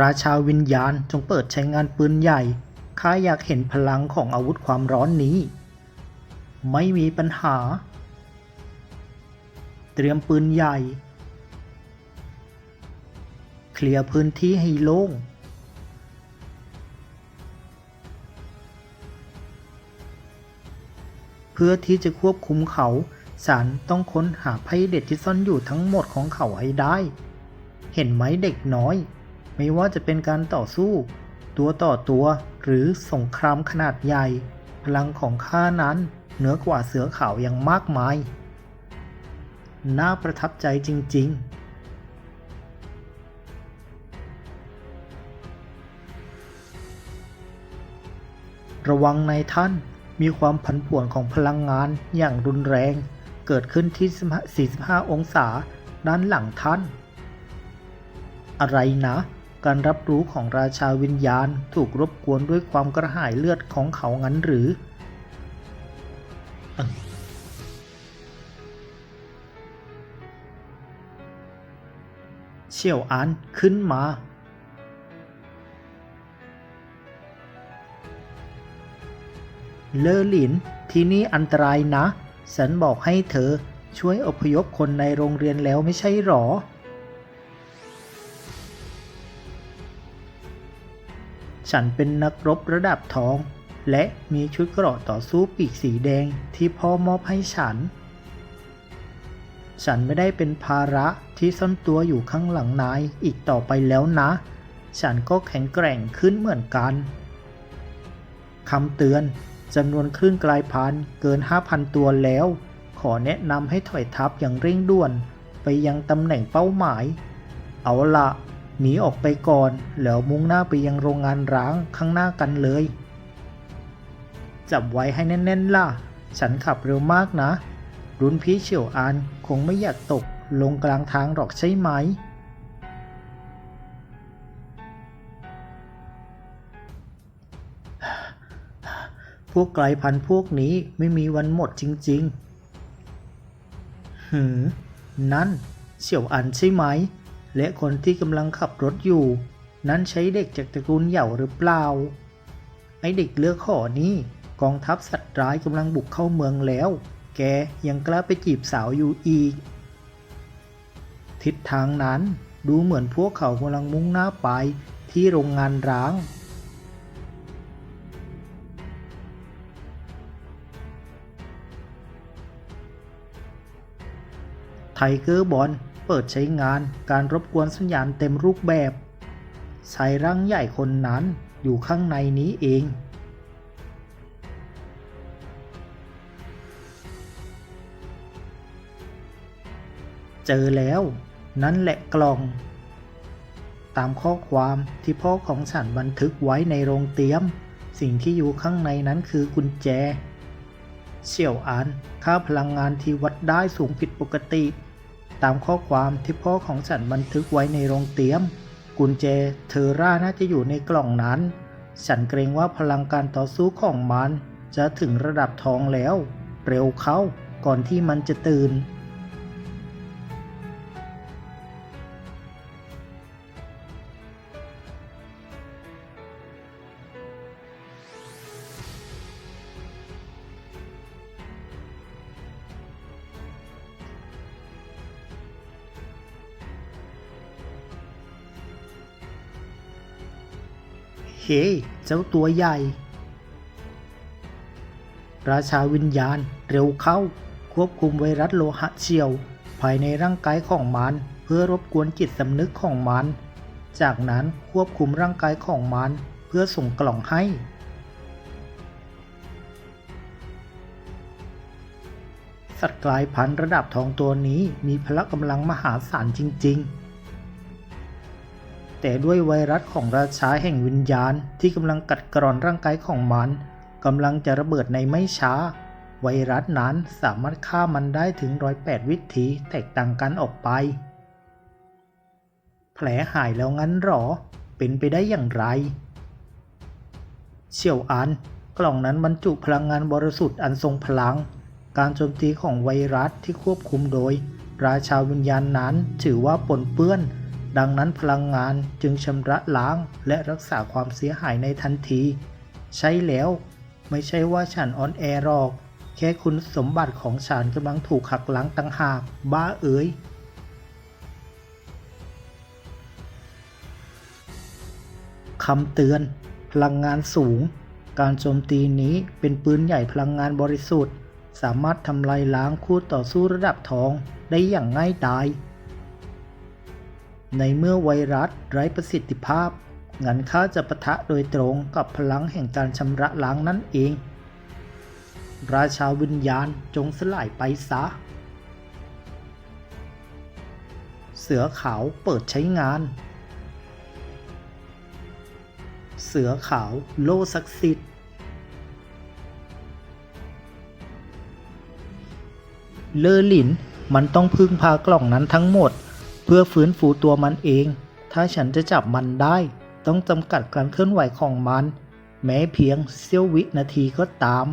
ราชาวิญญาณจงเปิดใช้งานปืนใหญ่ ข้าอยากเห็นพลังของอาวุธความร้อนนี้ ไม่มีปัญหา เตรียมปืนใหญ่ เคลียร์พื้นที่ให้โล่ง เพื่อที่จะควบคุมเขาศาลต้องค้นหาไพ่เด็ดที่ซ่อนอยู่ทั้งหมดของเขาให้ได้ เห็นไหมเด็กน้อย ไม่ว่าจะเป็นการต่อสู้ ตัวต่อตัวหรือสงครามขนาดใหญ่ พลังของข้านั้นเหนือกว่าเสือขาวอย่างมากมาย น่าประทับใจจริง ๆระวังในท่านมีความผันผวนของพลังงานอย่างรุนแรง เกิดขึ้นที่ 45 องศาด้านหลังท่าน อะไรนะ การรับรู้ของราชาวิญญาณถูกรบกวนด้วยความกระหายเลือดของเขางั้นหรือ เชี่ยวอานขึ้นมา เลอหลินที่นี่อันตรายนะ ฉันบอกให้เธอช่วยอพยพคนในโรงเรียนแล้วไม่ใช่หรอ ฉันเป็นนักรบระดับทอง และมีชุดเกราะต่อสู้ปีกสีแดงที่พ่อมอบให้ฉัน ฉันไม่ได้เป็นภาระที่ซ่อนตัวอยู่ข้างหลังนายอีกต่อไปแล้วนะ ฉันก็แข็งแกร่งขึ้นเหมือนกันคำเตือนจำนวนคลื่นกลายพันธุ์เกิน 5,000 ตัวแล้ว ขอแนะนำให้ถอยทัพอย่างเร่งด่วน ไปยังตำแหน่งเป้าหมาย เอาละ หนีออกไปก่อน แล้วมุ่งหน้าไปยังโรงงานร้างข้างหน้ากันเลยจับไว้ให้แน่นๆล่ะ ฉันขับเร็วมากนะ รุ่นพี่เฉียวอานคงไม่อยากตกลงกลางทางหรอกใช่ไหม พวกไกลพันพวกนี้ไม่มีวันหมดจริง ๆ หืม นั่น เฉียวอันใช่ไหม และคนที่กำลังขับรถอยู่ นั้นใช้เด็กจากตระกูลเหย่าหรือเปล่า ไอเด็กเลือกขอนี้กองทัพสัตว์ร้ายกำลังบุกเข้าเมืองแล้ว แกยังกล้าไปจีบสาวอยู่อีก ทิศทางนั้นดูเหมือนพวกเขากำลังมุ่งหน้าไปที่โรงงานร้างไทเกอร์บอล เปิดใช้งานการรบกวนสัญญาณเต็มรูปแบบชายร่างใหญ่คนนั้นอยู่ข้างในนี้เอง เจอแล้ว นั่นแหละกล่อง ตามข้อความที่พ่อของฉันบันทึกไว้ในโรงเตรียม สิ่งที่อยู่ข้างในนั้นคือกุญแจเสี่ยวอานค่าพลังงานที่วัดได้สูงผิดปกติ ตามข้อความที่พ่อของฉันบันทึกไว้ในโรงเตรียม กุญแจเทอร่าน่าจะอยู่ในกล่องนั้น ฉันเกรงว่าพลังการต่อสู้ของมัน จะถึงระดับทองแล้ว เร็วเข้าก่อนที่มันจะตื่น เฮ้ เจ้าตัวใหญ่ ราชาวิญญาณเร็วเข้า ควบคุมไวรัสโลหะเฉียว ภายในร่างกายของมัน เพื่อรบกวนจิตสำนึกของมัน จากนั้นควบคุมร่างกายของมันเพื่อส่งกล่องให้สัตว์กลายพันธุ์ระดับทองตัวนี้มีพละกำลังมหาศาลจริง ๆ แต่ด้วยไวรัสของราชาแห่งวิญญาณที่กำลังกัดกร่อนร่างกายของมันกำลังจะระเบิดในไม่ช้า ไวรัสนั้นสามารถฆ่ามันได้ถึงร้อยแปดวิธีแตกต่างกันออกไป แผลหายแล้วงั้นหรอ เป็นไปได้อย่างไร เชี่ยวอัน กล่องนั้นบรรจุพลังงานบริสุทธิ์อันทรงพลัง การโจมตีของไวรัสที่ควบคุมโดย ราชาวิญญาณนั้นถือว่าปนเปื้อน ดังนั้นพลังงานจึงชำระล้างและรักษาความเสียหายในทันที ใช่แล้ว ไม่ใช่ว่าฉันออนแอร์หรอก แค่คุณสมบัติของฉันกำลังถูกหักล้างต่างหาก บ้าเอ๋ยคำเตือน พลังงานสูง การโจมตีนี้เป็นปืนใหญ่พลังงานบริสุทธิ์ สามารถทำลายล้างคู่ต่อสู้ระดับทองได้อย่างง่ายดาย ในเมื่อไวรัสไร้ประสิทธิภาพ งั้นข้าจะปะทะโดยตรงกับพลังแห่งการชำระล้างนั่นเอง ราชาวิญญาณจงสลายไปซะ เสือขาวเปิดใช้งาน เสือขาวโลศักดิ์สิทธิ์เลอหลินมันต้องพึ่งพากล่องนั้นทั้งหมด เพื่อฟื้นฟูตัวมันเอง ถ้าฉันจะจับมันได้ ต้องจำกัดการเคลื่อนไหวของมัน แม้เพียงเสี้ยววินาทีก็ตาม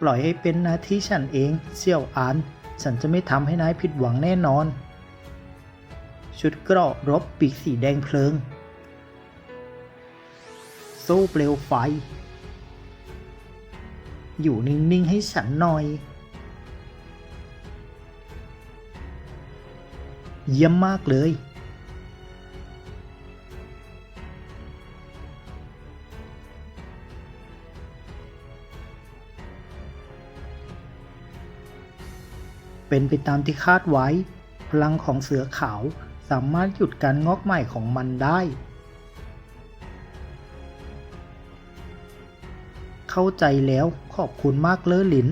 ปล่อยให้เป็นหน้าที่ฉันเองเสี่ยวอานฉันจะไม่ทำให้นายผิดหวังแน่นอน ชุดเกราะรบปีกสีแดงเพลิงโซ่เปลวไฟ อยู่นิ่ง ๆ ให้ฉันหน่อย เยี่ยมมากเลย เป็นไปตามที่คาดไว้ พลังของเสือขาวสามารถหยุดการงอกใหม่ของมันได้ เข้าใจแล้วขอบคุณมากเลอหลิน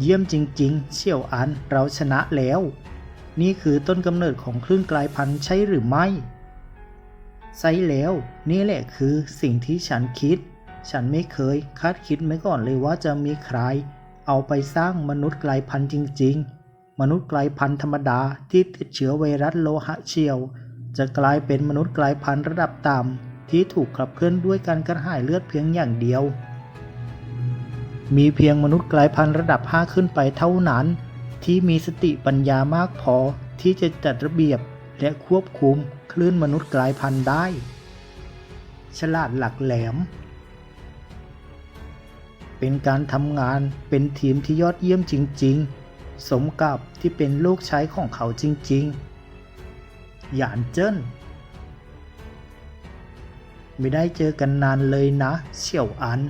เยี่ยมจริงๆ เชี่ยวอันเราชนะแล้ว นี่คือต้นกำเนิดของคลื่นกลายพันธุ์ใช่หรือไม่ใช่แล้ว นี่แหละคือสิ่งที่ฉันคิด ฉันไม่เคยคาดคิดไม่ก่อนเลยว่าจะมีใคร เอาไปสร้างมนุษย์กลายพันธุ์จริง ๆ มนุษย์กลายพันธุ์ธรรมดาที่ติดเชื้อไวรัสโลหะเชียว จะกลายเป็นมนุษย์กลายพันธุ์ระดับต่ำที่ถูกขับเคลื่อนด้วยการกระหายเลือดเพียงอย่างเดียว มีเพียงมนุษย์กลายพันธุ์ระดับ 5 ขึ้นไปเท่านั้น ที่มีสติปัญญามากพอที่จะจัดระเบียบและควบคุมคลื่นมนุษย์กลายพันธุ์ได้ ฉลาดหลักแหลม เป็นการทำงานเป็นทีมที่ยอดเยี่ยมจริง ๆ สมกับที่เป็นลูกใช้ของเขาจริง ๆ หยานเจิ้น ไม่ได้เจอกันนานเลยนะเสี่ยวอัน